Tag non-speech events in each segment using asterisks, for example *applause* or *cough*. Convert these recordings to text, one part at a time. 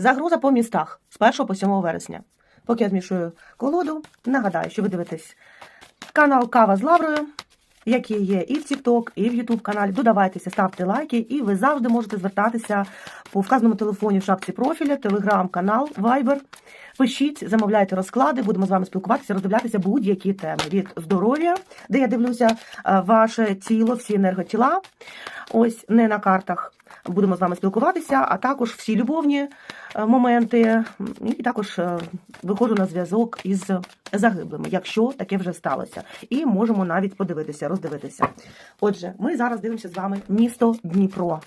Загроза по містах з 1 по 7 вересня. Поки я змішую колоду, нагадаю, що ви дивитесь канал Кава з Лаврою, який є і в TikTok, і в YouTube каналі. Додавайтеся, ставте лайки, і ви завжди можете звертатися по вказаному телефоні в шапці профіля, телеграм-канал, Viber. Пишіть, замовляйте розклади, будемо з вами спілкуватися, роздивлятися будь-які теми від здоров'я, де я дивлюся е, ваше тіло, всі енерготіла. Ось не на картах. Будемо з вами спілкуватися, а також всі любовні е, моменти. І також е, виходжу на зв'язок із загиблими, якщо таке вже сталося. І можемо навіть подивитися, роздивитися. Отже, ми зараз дивимося з вами місто Дніпро.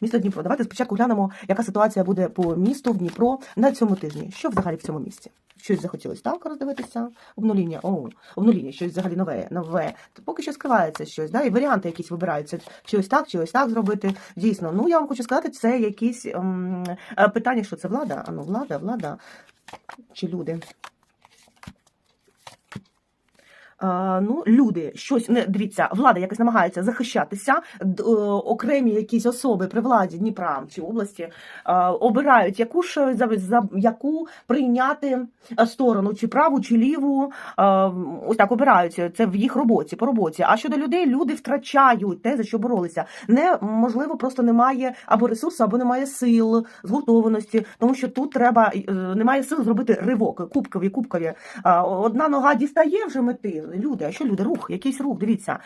Місто Дніпро. Давайте спочатку глянемо, яка ситуація буде по місту в Дніпро на цьому тижні. Що взагалі в цьому місті? Щось захотілося так роздивитися. Обнуління, о, обнуління, щось взагалі нове, нове. Поки що скривається щось, да? і варіанти якісь вибираються. Чи ось так, чи ось так зробити. Дійсно, ну я вам хочу сказати, це якісь ем, е, питання, що це влада? А ну, влада, влада чи люди? А, ну, люди, щось не дивіться, влада якось намагається захищатися. е, окремі якісь особи при владі Дніпра чи області е, обирають яку ж за, яку прийняти е, сторону, чи праву, чи ліву. Е, ось так обирають. Це в їх роботі, по роботі. А щодо людей, люди втрачають те, за що боролися. Не можливо, просто немає або ресурсу, або немає сил, згуртованості, тому що тут треба е, немає сил зробити ривок, кубкові, кубкові. Одна нога дістає вже мети. Люди, а що люди? Рух, якийсь рух. Дивіться.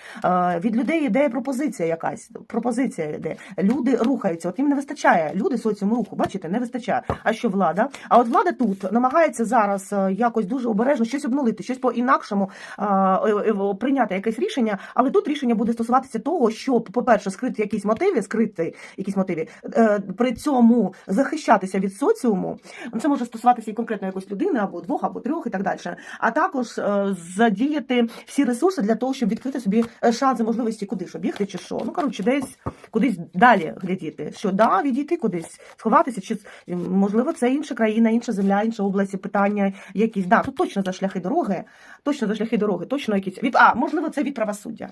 Від людей йде пропозиція якась. Пропозиція йде. Люди рухаються. От їм не вистачає. Люди соціуму руху, бачите, не вистачає. А що влада? А от влада тут намагається зараз е, якось дуже обережно щось обнулити, щось по-інакшому е, е, прийняти якесь рішення, але тут рішення буде стосуватися того, щоб, по-перше, скрити якісь мотиви, скрити якісь мотиви, е, при цьому захищатися від соціуму. Це може стосуватися і конкретно якоїсь людини, або двох, або трьох, і так далі. А також е, задіяти всі ресурси для того, щоб відкрити собі е, шанси, можливості куди ж бігти, чи що. Ну коротше, десь кудись далі глядіти. Що да, відійти кудись, сховатися, чи можливо це інша країна, інша земля, інша область, питання якісь. Да, тут точно за шляхи дороги, точно за шляхи дороги, точно якісь від а можливо, це від правосуддя.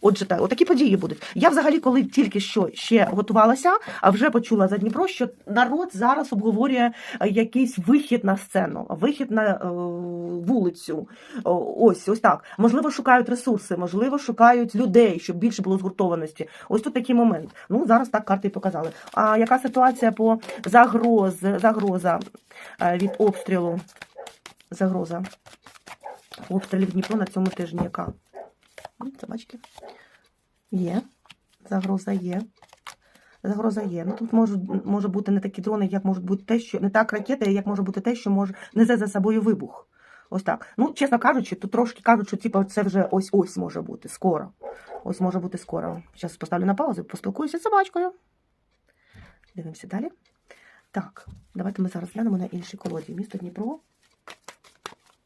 Отже, так, отакі події будуть. Я взагалі, коли тільки що ще готувалася, а вже почула за Дніпро, що народ зараз обговорює е, якийсь вихід на сцену, вихід на е, вулицю. Ось, ось так. Можливо, шукають ресурси, можливо, шукають людей, щоб більше було згуртованості. Ось тут такий момент. Ну, зараз так карти і показали. А яка ситуація по загроз, загроза е, від обстрілу? Загроза. Обстрілів Дніпро на цьому тижні яка? Собачки. Є. Загроза є. Загроза є. Ну тут можуть може бути не такі дрони, як можуть бути те, що не так ракети, як може бути те, що може несе за собою вибух. Ось так. Ну, чесно кажучи, тут трошки кажуть, що типу, це вже ось ось може бути скоро. Ось може бути скоро. Зараз поставлю на паузу, поспілкуюся з собачкою. Дивимося далі. Так, давайте ми зараз глянемо на іншій колоді. Місто Дніпро.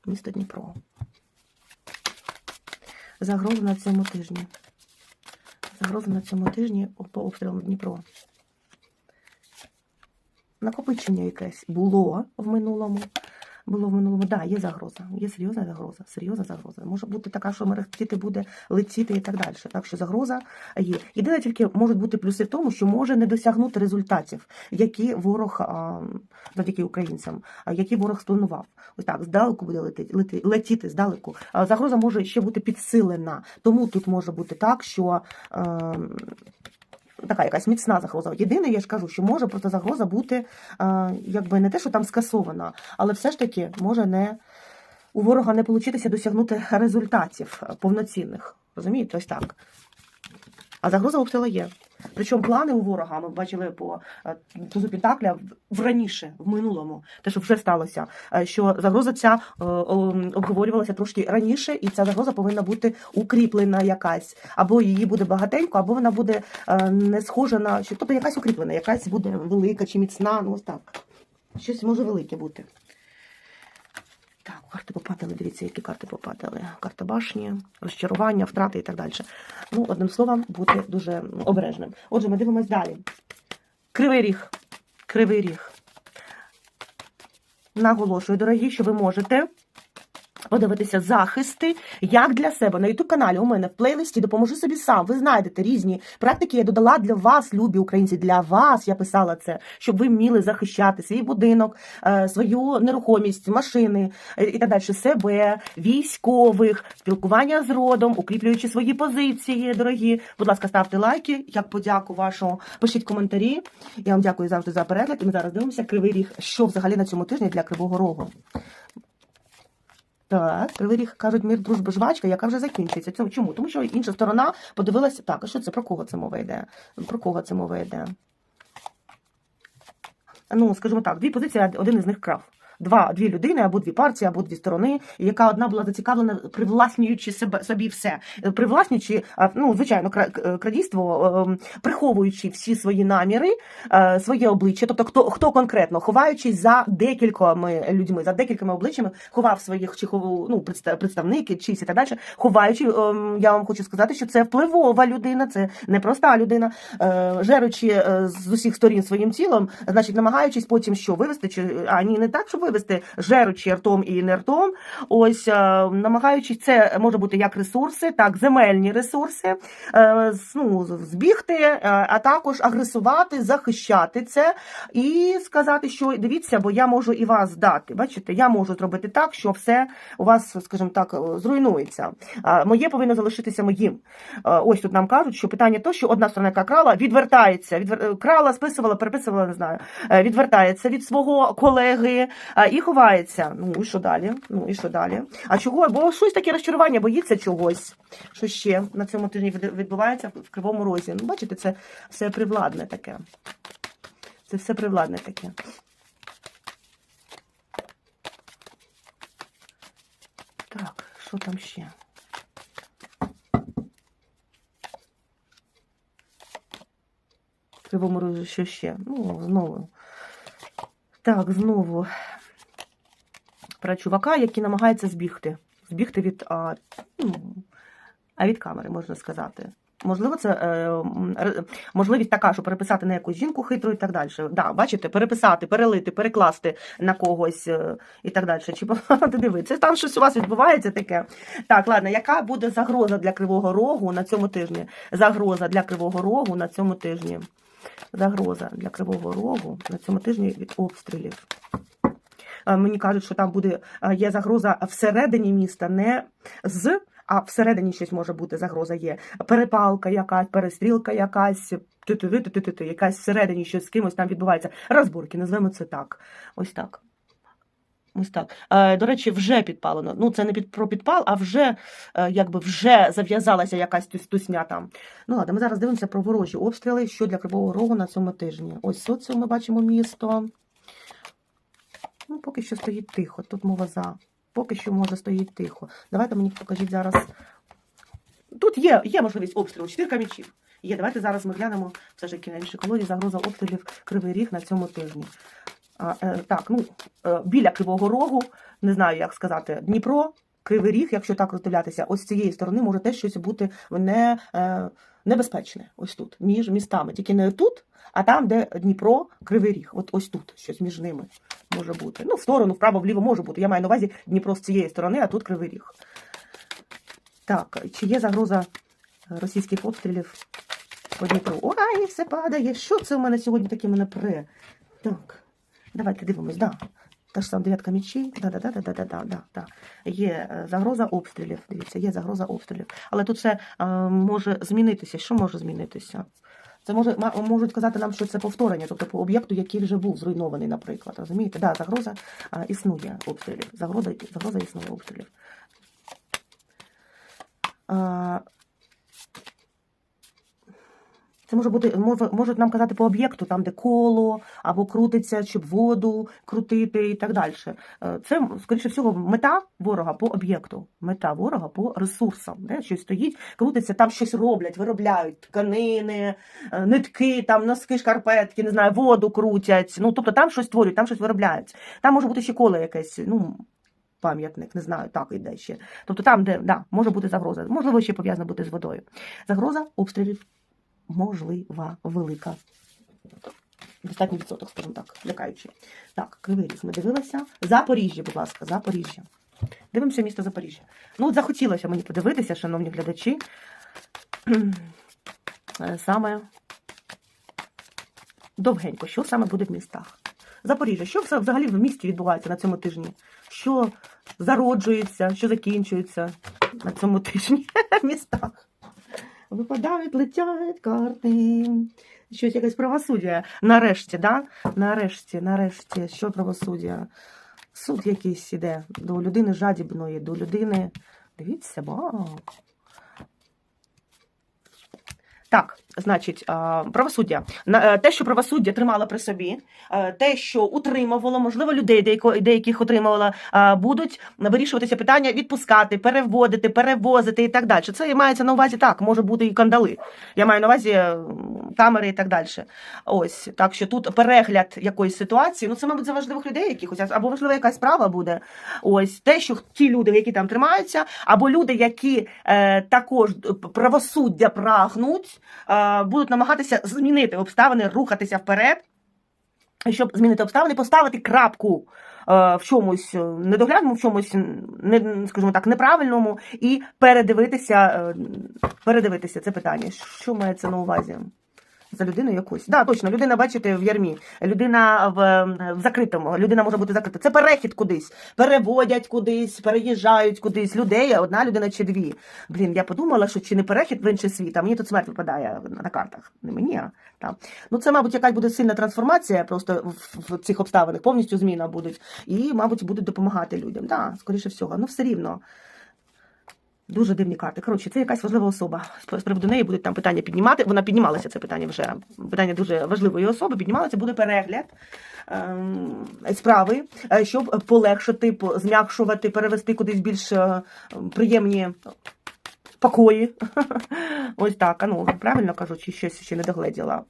Місто Дніпро. Загроза на цьому тижні. Загроза на цьому тижні по обстрілам Дніпро. Накопичення якесь було в минулому. Було в минулому, да, є загроза. Є серйозна загроза. Серйозна загроза. Може бути така, що мерехтіти буде летіти і так далі. Так що загроза є. Єдине тільки можуть бути плюси в тому, що може не досягнути результатів, які ворог завдяки українцям, які ворог спланував. Ось так, здалеку буде летіти, лети, летіти здалеку. Загроза може ще бути підсилена. Тому тут може бути так, що. Така якась міцна загроза. Єдине, я ж кажу, що може просто загроза бути е, якби не те, що там скасована, але все ж таки може не у ворога не получитися досягнути результатів повноцінних. Розумієте, ось так. А загроза обстрілу є. Причому плани у ворога ми бачили по е, тузу Пентакля в- раніше, в минулому, те, що вже сталося, е, що загроза ця е, обговорювалася трошки раніше, і ця загроза повинна бути укріплена якась. Або її буде багатенько, або вона буде не схожа на що. Тобто якась укріплена, якась буде велика чи міцна. Ну ось так. Щось може велике бути. Так, карти попадали, дивіться, які карти попадали. Карта башні, розчарування, втрати і так далі. Ну, одним словом, бути дуже обережним. Отже, ми дивимось далі. Кривий ріг. Кривий ріг. Наголошую, дорогі, що ви можете подивитися захисти, як для себе на youtube каналі у мене в плейлисті допоможи собі сам. Ви знайдете різні практики. Я додала для вас, любі українці, для вас. Я писала це, щоб ви вміли захищати свій будинок, е, свою нерухомість, машини е, і так далі, себе, військових, спілкування з родом, укріплюючи свої позиції. Дорогі, будь ласка, ставте лайки, як подяку вашу, пишіть коментарі. Я вам дякую завжди за перегляд. І ми зараз дивимося кривий ріг. Що взагалі на цьому тижні для кривого рогу? Так, Кривий Ріг кажуть, мір дружби жвачка, яка вже закінчується. Чому? Тому що інша сторона подивилася, так, а що це? Про кого це мова йде? Про кого це мова йде? Ну, скажімо так, дві позиції, один із них крав. Два, дві людини, або дві партії, або дві сторони, яка одна була зацікавлена, привласнюючи себе собі все, привласнюючи, ну звичайно, кра- крадійство, ем, приховуючи всі свої наміри, е, своє обличчя, тобто хто хто конкретно, ховаючись за декількома людьми, за декількома обличчями, ховав своїх чи хов- ну, представ- представники, чиїсь і так далі, ховаючи, ем, я вам хочу сказати, що це впливова людина, це не проста людина, е, жеручи е, з усіх сторін своїм тілом, значить, намагаючись потім що вивести, чи а ні, не так, щоб вивести, жеручи ртом і не ртом. Ось е, намагаючись, це може бути як ресурси, так земельні ресурси, е, ну, збігти, е, а також агресувати, захищати це і сказати, що дивіться, бо я можу і вас дати. Бачите, я можу зробити так, що все у вас, скажімо так, зруйнується. Моє повинно залишитися моїм. Ось тут нам кажуть, що питання то, що одна сторона, яка крала, відвертається, відвер... крала, списувала, переписувала, не знаю, відвертається від свого колеги і ховається. Ну і що далі? Ну і що далі? А чого? Бо щось таке розчарування, боїться чогось. Що ще на цьому тижні відбувається в кривому розі? Ну, бачите, це все привладне таке. Це все привладне таке. Так, що там ще? Кривому розі що ще? Ну, знову. Так, знову. Про чувака, який намагається збігти. Збігти від, а, ну, а від камери, можна сказати. Можливо, це е, можливість така, що переписати на якусь жінку хитру і так далі. Да, бачите, переписати, перелити, перекласти на когось е, і так далі. Чи *laughs* ти диви, там щось у вас відбувається таке. Так, ладно, яка буде загроза для Кривого Рогу на цьому тижні? Загроза для Кривого Рогу на цьому тижні. Загроза для Кривого Рогу на цьому тижні від обстрілів. Е, Мені кажуть, що там буде е, є загроза всередині міста, не з, а всередині щось може бути. Загроза є. Перепалка якась, перестрілка якась, ти-ти-ти-ти-ти-ти, якась всередині щось з кимось там відбувається. Розборки, назвемо це так. Ось так. Ось так. Е, до речі, вже підпалено. Ну, це не під, про підпал, а вже е, якби вже зав'язалася якась тусня там. Ну ладно, ми зараз дивимося про ворожі обстріли, що для Кривого Рогу на цьому тижні. Ось соціум ми бачимо місто. Ну, поки що стоїть тихо. Тут мова за. Поки що може стоїть тихо. Давайте мені покажіть зараз. Тут є, є можливість обстрілу, чотирка мічів. Є, давайте зараз ми глянемо все ж таки на іншій колоді загроза обстрілів Кривий Ріг на цьому тижні. А, е, так, ну, е, біля Кривого Рогу, не знаю, як сказати, Дніпро, Кривий Ріг, якщо так роздивлятися, ось з цієї сторони може теж щось бути не, е, небезпечне. Ось тут, між містами. Тільки не тут, а там, де Дніпро, Кривий Ріг. От ось тут щось між ними може бути. Ну, в сторону, вправо, вліво може бути. Я маю на увазі Дніпро з цієї сторони, а тут Кривий Ріг. Так, чи є загроза російських обстрілів по Дніпру? Ой, все падає. Що це у мене сьогодні таке мене пре? Так, давайте дивимось, да. Та ж сама дев'ятка мічей. Да-да-да-да-да-да-да. Є е, загроза обстрілів. Дивіться, є загроза обстрілів. Але тут все е, може змінитися. Що може змінитися? Це може можуть казати нам, що це повторення, тобто по об'єкту, який вже був зруйнований, наприклад. Розумієте? Да, загроза а, існує обстрілів. Загроза загроза існує обстрілів. Це може бути, можуть нам казати по об'єкту, там, де коло, або крутиться, щоб воду крутити і так далі. Е, Це, скоріше всього, мета ворога по об'єкту, мета ворога по ресурсам. Де? Щось стоїть, крутиться, там щось роблять, виробляють тканини, е, нитки, там носки, шкарпетки, не знаю, воду крутять. Ну, тобто там щось створюють, там щось виробляють. Там може бути ще коло якесь, ну, пам'ятник, не знаю, так іде ще. Тобто там, де да, може бути загроза, можливо, ще пов'язано бути з водою. Загроза обстрілів можлива, велика. Достатній відсоток, скажімо так, лякаючий. Так, кривий ріг ми дивилися. Запоріжжя, будь ласка, Запоріжжя. Дивимося місто Запоріжжя. Ну, от захотілося мені подивитися, шановні глядачі. Е, Саме довгенько, що саме буде в містах. Запоріжжя, що все взагалі в місті відбувається на цьому тижні? Що зароджується, що закінчується на цьому тижні *laughs* в містах? Випадають, летять карти. Щось якесь правосуддя. Нарешті, да? Нарешті, нарешті, що правосуддя? Суд якийсь іде до людини жадібної, до людини. Дивіться, ба. Так, значить, правосуддя. Е, Те, що правосуддя тримало при собі, е, те, що утримувало, можливо, людей, деяких утримувало, будуть вирішуватися питання відпускати, переводити, перевозити і так далі. Це мається на увазі так, може бути і кандали. Я маю на увазі камери і так далі. Ось так що тут перегляд якоїсь ситуації. Ну це, мабуть, за важливих людей якихось, або важлива якась справа буде. Ось те, що ті люди, які там тримаються, або люди, які е, також правосуддя прагнуть, е, будуть намагатися змінити обставини, рухатися вперед. Щоб змінити обставини, поставити крапку е, в чомусь е, недоглядному, в чомусь не, скажімо так, неправильному, і передивитися, е, передивитися це питання. Що мається на увазі? За людину якусь. Да, точно, людина, бачите, в ярмі, людина в, в закритому, людина може бути закрита. Це перехід кудись, переводять кудись, переїжджають кудись людей, одна людина чи дві. Блін, я подумала, що чи не перехід в інший світ, а мені тут смерть випадає на, картах. Не мені, а там. Ну, це, мабуть, якась буде сильна трансформація просто в, в цих обставинах, повністю зміна будуть. І, мабуть, будуть допомагати людям. Да, скоріше всього. Ну, все рівно. Дуже дивні карти. Коротше, це якась важлива особа. З приводу неї будуть там питання піднімати. Вона піднімалася це питання вже. Питання дуже важливої особи. Піднімалося, буде перегляд ем, справи, е, щоб полегшити, по- зм'якшувати, перевести кудись більш е, приємні покої. *laughs* Ось так. А ну, правильно кажу, чи щось ще не догледіла.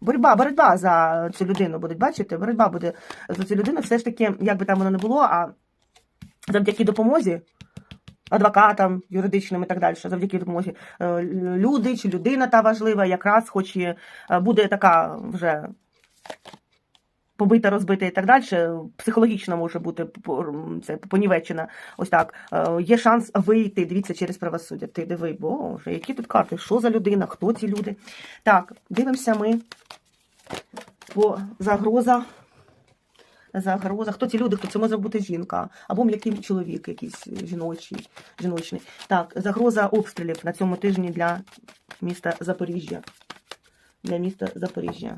Боротьба, боротьба за цю людину будуть, бачите? Боротьба буде за цю людину. Все ж таки, як би там воно не було, а завдяки допомозі адвокатам юридичним і так далі, завдяки допомозі е, люди чи людина та важлива, якраз хоч і е, буде така вже побита, розбита і так далі, психологічно може бути це понівечена. Ось так. Е, Є шанс вийти, дивіться, через правосуддя. Ти диви, боже, які тут карти, що за людина, хто ці люди. Так, дивимося ми по загроза. Загроза. Хто ці люди? Хто це може бути жінка? Або м'який чоловік, якийсь жіночий, жіночний. Так, загроза обстрілів на цьому тижні для міста Запоріжжя. Для міста Запоріжжя.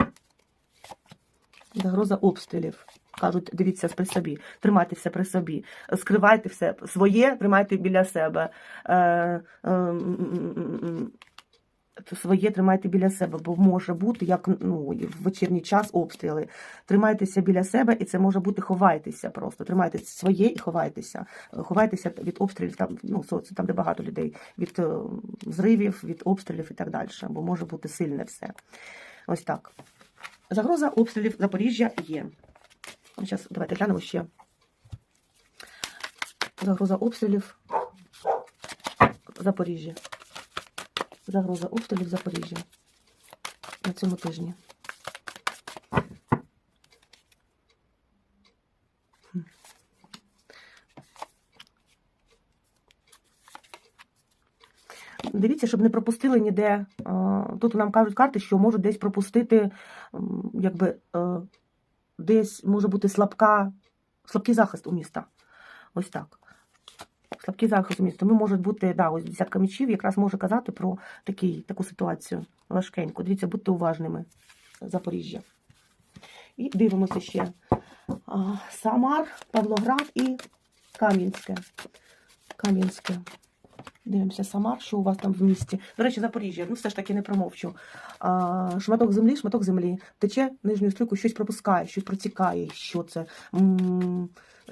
Загроза обстрілів. Кажуть, дивіться при собі, тримайте все при собі, скривайте все своє, тримайте біля себе. Е, е, Своє тримайте біля себе, бо може бути, як ну, в вечірній час обстріли. Тримайтеся біля себе, і це може бути ховайтеся просто. Тримайте своє і ховайтеся. Ховайтеся від обстрілів, там, ну, там, де багато людей, від е, зривів, від обстрілів і так далі. Бо може бути сильне все. Ось так. Загроза обстрілів Запоріжжя є. Зараз давайте глянемо ще. Загроза обстрілів Запоріжжя. Загроза обстрілів Запоріжжя на цьому тижні. Дивіться, щоб не пропустили ніде. Тут нам кажуть карти, що можуть десь пропустити, якби е, десь може бути слабка, слабкий захист у міста. Ось так. Слабкий захист у міста. Тому можуть бути, да, ось десятка мечів якраз може казати про такий, таку ситуацію важкеньку. Дивіться, будьте уважними. Запоріжжя. І дивимося ще. Самар, Павлоград і Кам'янське. Кам'янське. Дивимося, Самар, що у вас там в місті. До речі, Запоріжжя, ну все ж таки не промовчу. А, шматок землі, шматок землі. Тече нижньою струйкою, щось пропускає, щось протікає. Що це?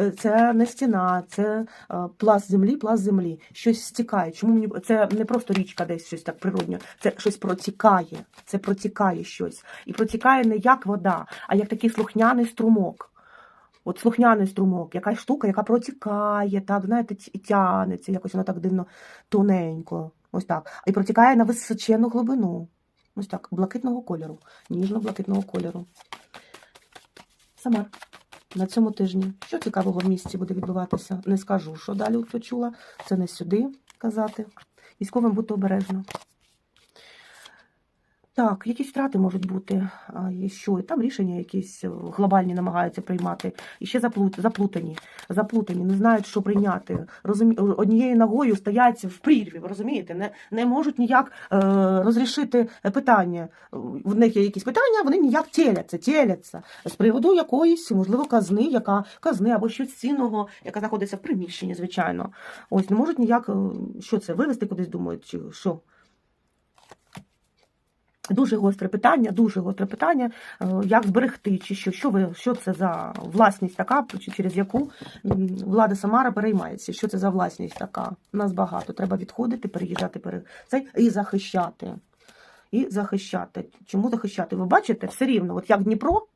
Е, Це не стіна, це е, пласт землі, пласт землі. Щось стікає. Чому мені це не просто річка, десь щось так природньо. Це щось протікає. Це протікає щось. І протікає не як вода, а як такий слухняний струмок. От слухняний струмок, якась штука, яка протікає, так, знаєте, тянеться, якось вона так дивно тоненько. Ось так. І протікає на височенну глибину. Ось так, блакитного кольору, ніжно-блакитного кольору. Самар. на цьому тижні. Що цікавого в місті буде відбуватися? Не скажу, що далі почула. Це не сюди казати. Військовим бути обережно. Так, якісь втрати можуть бути. І що? Там рішення якісь е, глобальні намагаються приймати. І ще заплут, заплутані. Заплутані, не знають, що прийняти. Розумі... Однією ногою стоять в прірві, розумієте? Не, не можуть ніяк е, розрішити питання. В них є якісь питання, вони ніяк теляться, теляться. З приводу якоїсь, можливо, казни, яка казни або щось цінного, яка знаходиться в приміщенні, звичайно. Ось не можуть ніяк, е, що це, вивезти кудись, думають, чи що. Дуже гостре питання, дуже гостре питання, е, як зберегти, чи що, що ви, що це за власність така, через яку влада Самара переймається, що це за власність така. Нас багато. Треба відходити, переїжджати пере... і захищати. І захищати. Чому захищати? Ви бачите, все рівно, от як Дніпро,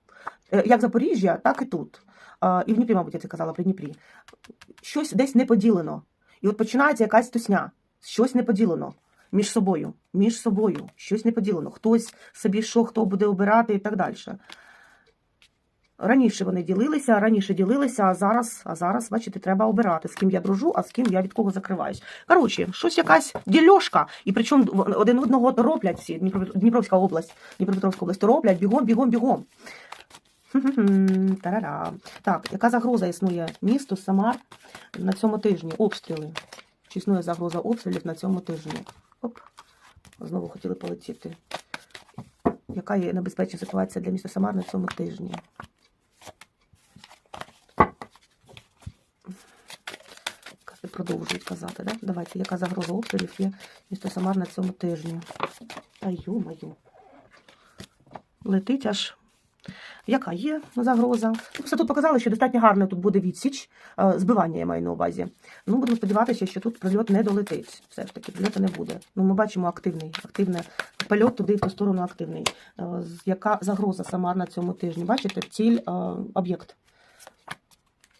е, як Запоріжжя, так і тут. І в Дніпрі, мабуть, я це казала при Дніпрі. Щось десь не поділено. І от починається якась тусня, щось не поділено між собою, між собою, щось не поділено. Хтось собі що, хто буде обирати і так далі. Раніше вони ділилися, раніше ділилися, а зараз, а зараз, бачите, треба обирати, з ким я дружу, а з ким я від кого закриваюсь. Коротше, щось якась дільошка, і причому один одного роблять всі, Дніпровська область, Дніпропетровська область роблять бігом, бігом, бігом. Тарара. Так, яка загроза існує місту Самар на цьому тижні? Обстріли. Чи існує загроза обстрілів на цьому тижні? Оп, знову хотіли полетіти. Яка є небезпечна ситуація для міста Самар на цьому тижні? Кажуть, Продовжують казати, да? Давайте, яка загроза обстрілів є місто Самар на цьому тижні? Та ю-маю. Летить аж. Яка є загроза? Ну, Просто тут показали, що достатньо гарно тут буде відсіч, е, збивання я маю на увазі. Ну, будемо сподіватися, що тут прильот не долетить. Все ж таки, прильоту не буде. Ну, ми бачимо активний, активний польот туди в ту сторону активний. Е, Яка загроза сама на цьому тижні? Бачите, ціль е, об'єкт.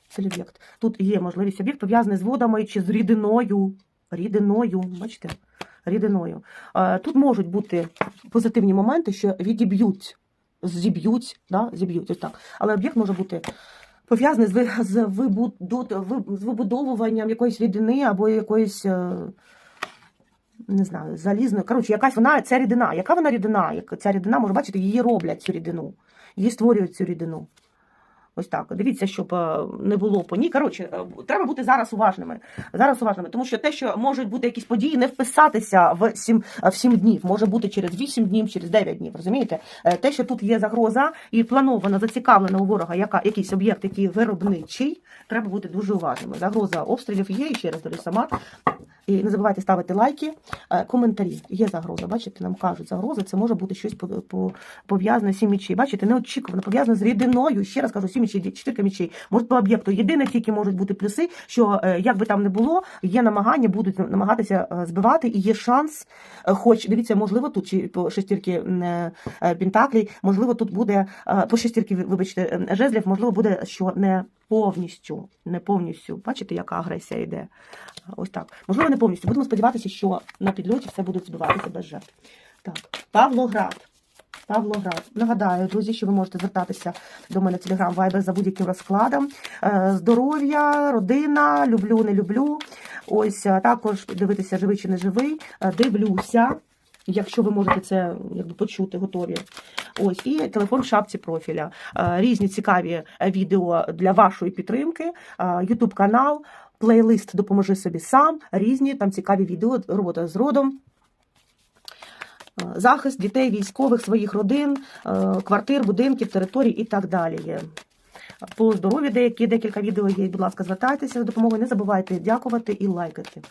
Ціль об'єкт. Тут є можливість об'єкт пов'язаний з водами чи з рідиною. Рідиною, бачите? Рідиною. Тут можуть бути позитивні моменти, що відіб'ють, зіб'ють, да? зіб'ють, так. Але об'єкт може бути пов'язаний з, з, вибудовуванням якоїсь рідини або якоїсь. е, Не знаю, залізної. Коротше, якась вона, ця рідина. Яка вона рідина? Ця рідина, може бачити, її роблять цю рідину. Її створюють цю рідину. Ось так. Дивіться, щоб е, не було по ній. Коротше, е, треба бути зараз уважними. Зараз уважними, тому що те, що можуть бути якісь події, не вписатися в 7, в 7 днів, може бути через 8 днів, через 9 днів. Розумієте? Е, Те, що тут є загроза і плановано зацікавлено у ворога, яка якийсь об'єкт, який виробничий, треба бути дуже уважними. Загроза обстрілів є і ще раз говорю сама. І не забувайте ставити лайки, е, коментарі. Є загроза. Бачите, нам кажуть, загроза це може бути щось по- по- пов'язане з сім мічей. Бачите, неочікувано пов'язане з рідиною. Ще раз кажу, сім мічей, чотирка мічей. Може по об'єкту. Єдине тільки можуть бути плюси, що е, як би там не було, є намагання, будуть намагатися е, збивати, і є шанс. Хоч дивіться, можливо, тут чи по шестірки м, пентаклей, можливо, тут буде по шестірки, вибачте, жезлів, можливо, буде що не повністю, не повністю. Бачите, яка агресія йде. Ось так. Можливо, не повністю. Будемо сподіватися, що на підльоті все буде збиватися без жертв. Так, Павлоград. Павлоград. Нагадаю, друзі, що ви можете звертатися до мене в Телеграм Вайбер за будь-яким розкладом. Е, Здоров'я, родина, люблю, не люблю. Ось також дивитися, живий чи не живий. Е, Дивлюся. Якщо ви можете це якби почути, готові. Ось і телефон в шапці профіля. Різні цікаві е, відео для вашої підтримки. Ютуб канал, плейлист Допоможи собі сам. Різні там цікаві відео, робота з родом. Захист дітей, військових, своїх родин, квартир, будинків, територій і так далі. По здоров'ю деякі декілька відео є. Будь ласка, звертайтеся за допомогою. Не забувайте дякувати і лайкати.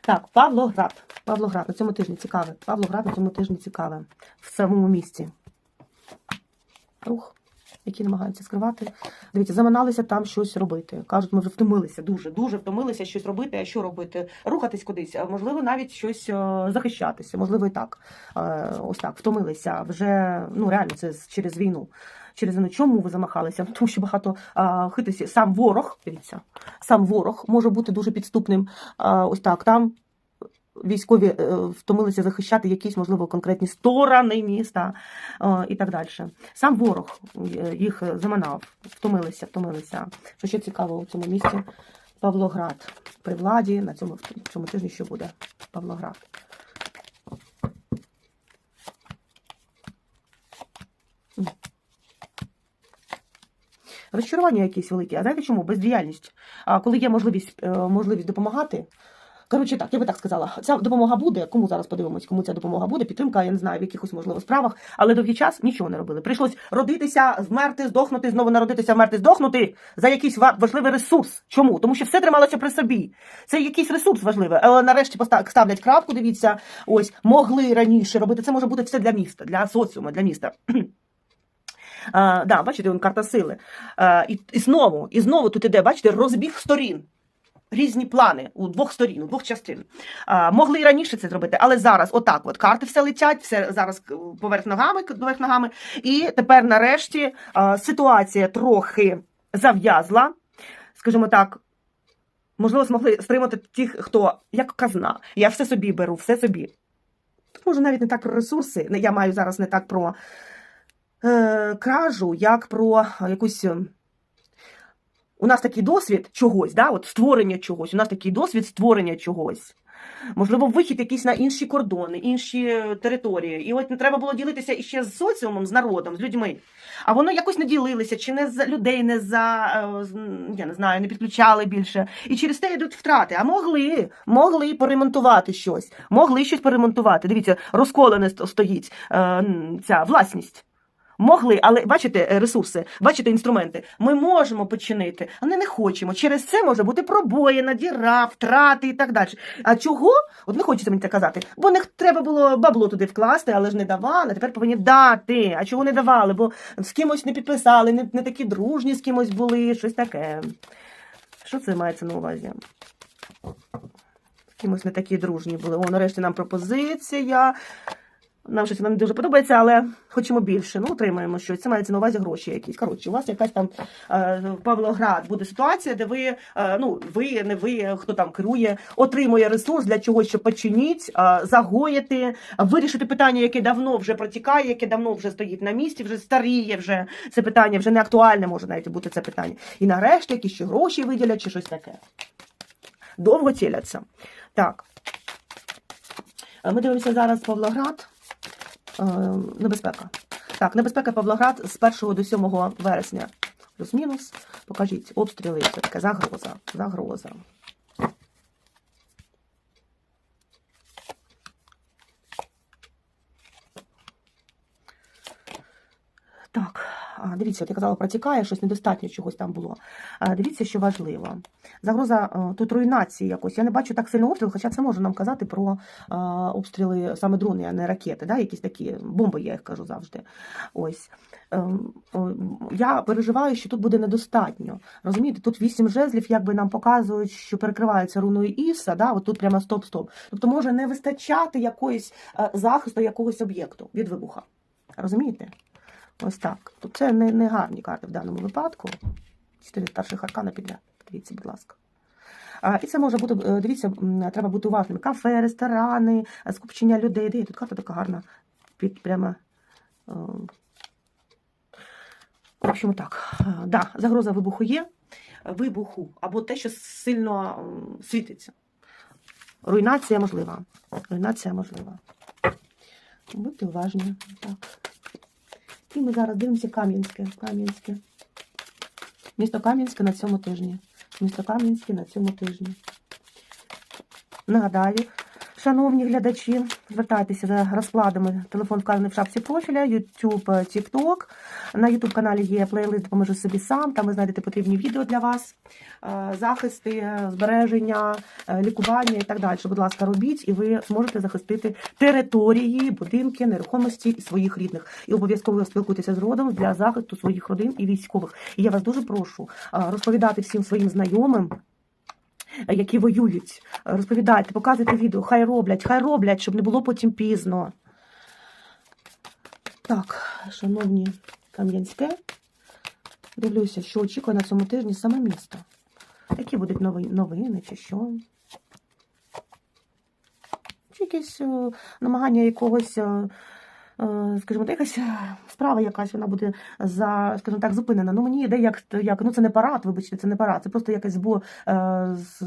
Так, Павлоград. Павлоград на цьому тижні цікаве. Павлоград на цьому тижні цікаве. В самому місті. Рух, який намагаються скривати. Дивіться, заманалися там щось робити. Кажуть, ми вже втомилися, дуже, дуже втомилися щось робити. А що робити? Рухатись кудись, а можливо, навіть щось е, захищатися, можливо, і так. Е, Ось так, втомилися. Вже ну реально це через війну. Через війну. Чому ви замахалися? Тому що багато а, хитрості. Сам ворог, дивіться, сам ворог може бути дуже підступним. А, ось так, там військові е, втомилися захищати якісь, можливо, конкретні сторони міста е, і так далі. Сам ворог е, їх заманав, втомилися, втомилися. Що ще цікаво у цьому місті? Павлоград при владі на цьому, цьому тижні що буде? Павлоград. Розчарування якісь великі. А знаєте чому? Бездіяльність. А коли є можливість, можливість допомагати. Коротше, так, я би так сказала. Ця допомога буде. Кому зараз подивимось, кому ця допомога буде? Підтримка, я не знаю, в якихось можливо справах, але довгий час нічого не робили. Прийшлось родитися, вмерти, здохнути, знову народитися, вмерти, здохнути за якийсь важливий ресурс. Чому? Тому що все трималося при собі. Це якийсь ресурс важливий. Але нарешті ставлять крапку. Дивіться, ось могли раніше робити. Це може бути все для міста, для соціуму, для міста. *clears throat* А, да, бачите, вон карта сили. А, і, і знову, і знову тут іде, бачите, розбіг сторін. Різні плани у двох сторін, у двох частин. А, могли і раніше це зробити, але зараз отак от карти все летять, все зараз поверх ногами, поверх ногами. І тепер нарешті а, ситуація трохи зав'язла, скажімо так. Можливо, змогли стримати тих, хто як казна. Я все собі беру, все собі. Тут може навіть не так про ресурси. Я маю зараз не так про е, кражу, як про якусь. У нас такий досвід чогось, да? от створення чогось. У нас такий досвід створення чогось. Можливо, вихід якийсь на інші кордони, інші е, території. І от треба було ділитися іще з соціумом, з народом, з людьми. А воно якось не ділилися, чи не за людей не за е, я не знаю, не підключали більше. І через те йдуть втрати. А могли, могли поремонтувати щось, могли щось поремонтувати. Дивіться, розколене ст- стоїть е, ця власність. Могли, але бачите е, ресурси, бачите інструменти. Ми можемо починити, але не хочемо. Через це може бути пробоїна, діра, втрати і так далі. А чого? От не хочеться мені це казати. Бо не треба було бабло туди вкласти, але ж не давали. Тепер повинні дати. А чого не давали? Бо з кимось не підписали, не, не такі дружні з кимось були, щось таке. Що це мається на увазі? З кимось не такі дружні були. О, нарешті нам пропозиція. Нам щось нам не дуже подобається, але хочемо більше. Ну, отримаємо щось. Це мається на увазі гроші якісь. Коротше, у вас якась там е, Павлоград буде ситуація, де ви, е, ну, ви, не ви, хто там керує, отримує ресурс для чогось, щоб починіть, е, загоїти, вирішити питання, яке давно вже протікає, яке давно вже стоїть на місці, вже старіє, вже це питання вже не актуальне може навіть бути це питання. І нарешті якісь ще гроші виділять, чи щось таке. Довго ціляться. Так. Ми дивимося зараз Павлоград. Е, Небезпека. Так, небезпека Павлоград з 1 до 7 вересня. Плюс-мінус. Покажіть, обстріли, все таке загроза. Загроза. Так, а, дивіться, от я казала, протікає, щось недостатньо чогось там було. Дивіться, що важливо. Загроза е, тут руйнації якось. Я не бачу так сильно обстріл, хоча це може нам казати про обстріли саме дрони, а не ракети. Да? Якісь такі бомби, я їх кажу завжди. Ось. Ем, Я переживаю, що тут буде недостатньо. Розумієте, тут вісім жезлів, якби нам показують, що перекривається руною Іса, да? от тут прямо стоп-стоп. Тобто може не вистачати якоїсь е, захисту якогось об'єкту від вибуха. Розумієте? Ось так. Тут це не, не гарні карти в даному випадку. Чотири старших аркана підряд. Дивіться, будь ласка. А, і це може бути, е, дивіться, треба бути уважними. Кафе, ресторани, е, скупчення людей. Де тут карта така гарна. Під прямо. е, В общем, так. Да, загроза вибуху є. Вибуху або те, що сильно світиться. Руйнація можлива. Руйнація можлива. Будьте уважні. Так. І ми зараз дивимося Кам'янське. Кам'янське. Місто Кам'янське на цьому тижні. Місто Кам'янське на цьому тижні. Нагадаю, шановні глядачі, звертайтеся за розкладами. Телефон вказаний в шапці профіля, YouTube, TikTok. На YouTube каналі є плейлист Допоможи собі сам. Там ви знайдете потрібні відео для вас, е, захисти, збереження, е, лікування і так далі. Будь ласка, робіть, і ви зможете захистити території, будинки, нерухомості своїх рідних. І обов'язково спілкуйтеся з родом для захисту своїх родин і військових. І я вас дуже прошу е, розповідати всім своїм знайомим. Е, Які воюють, Е, розповідайте, показуйте відео, хай роблять, хай роблять, щоб не було потім пізно. Так, шановні Кам'янське, дивлюся, що очікує на цьому тижні саме місто. Які будуть нови- новини чи що? якесь е, намагання якогось. Е, Скажімо, так, якась е, справа якась вона буде за, скажімо так, зупинена. Ну мені йде як, як ну це не парад, вибачте, це не парад, це просто якесь збо, е, з,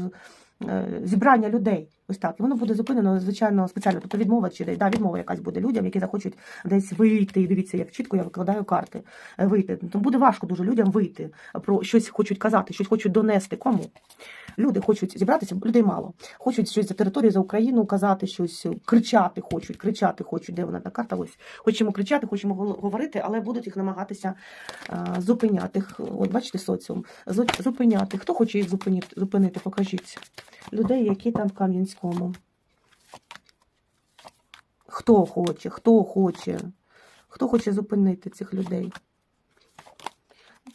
зібрання людей. Ось так. І воно буде зупинено, звичайно, спеціально. Тобто відмова чи да, відмова якась буде людям, які захочуть десь вийти. І дивіться, як чітко я викладаю карти. е, Вийти. Тому буде важко дуже людям вийти. Про щось хочуть казати, щось хочуть донести. Кому? Люди хочуть зібратися, людей мало. Хочуть щось за територію за Україну казати, щось кричати хочуть, кричати хочуть. Де вона та карта? Ось хочемо кричати, хочемо говорити, але будуть їх намагатися а, зупиняти. От бачите, соціум зупиняти. Хто хоче їх зупинити? Зупинити? Покажіть людей, які там в Кам'янському. Хто хоче, хто хоче, хто хоче зупинити цих людей?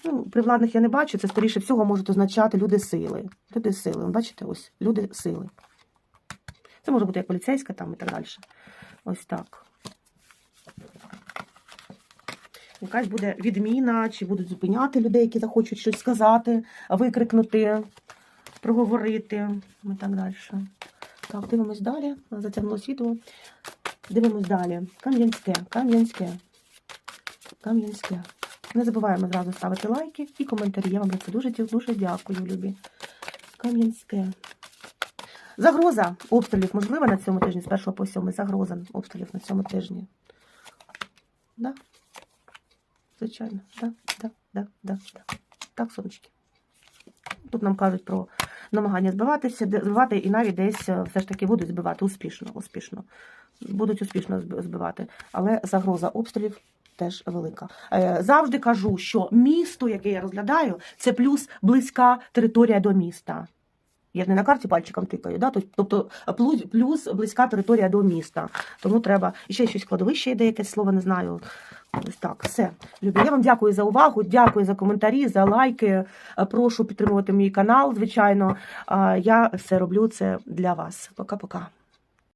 Ну, при владних я не бачу, це скоріше всього можуть означати люди сили. Люди сили. Бачите, ось люди сили. Це може бути як поліцейська там і так далі. Ось так. Якась буде відміна, чи будуть зупиняти людей, які захочуть щось сказати, викрикнути, проговорити і так далі. Так, дивимось далі. Затягнулося відео. Дивимось далі. Кам'янське, Кам'янське. Кам'янське. Не забуваємо зразу ставити лайки і коментарі. Я вам за це дуже дуже дякую, любі. Кам'янське. Загроза обстрілів можлива на цьому тижні з 1 по 7. Загроза обстрілів на цьому тижні. Да? Звичайно, да, да, да, да, да. Так, сонечки. Тут нам кажуть про намагання збиватися, збивати і навіть десь е, все ж таки будуть збивати успішно, успішно. Будуть успішно зб- збивати. Але загроза обстрілів теж велика. Е, Завжди кажу, що місто, яке я розглядаю, це плюс близька територія до міста. Я не на карті пальчиком тикаю, да? Тобто плюс, близька територія до міста. Тому треба ще щось кладовище йде, якесь слово не знаю. Так, все. Любі, я вам дякую за увагу, дякую за коментарі, за лайки. Прошу підтримувати мій канал, звичайно. Я все роблю це для вас. Пока-пока.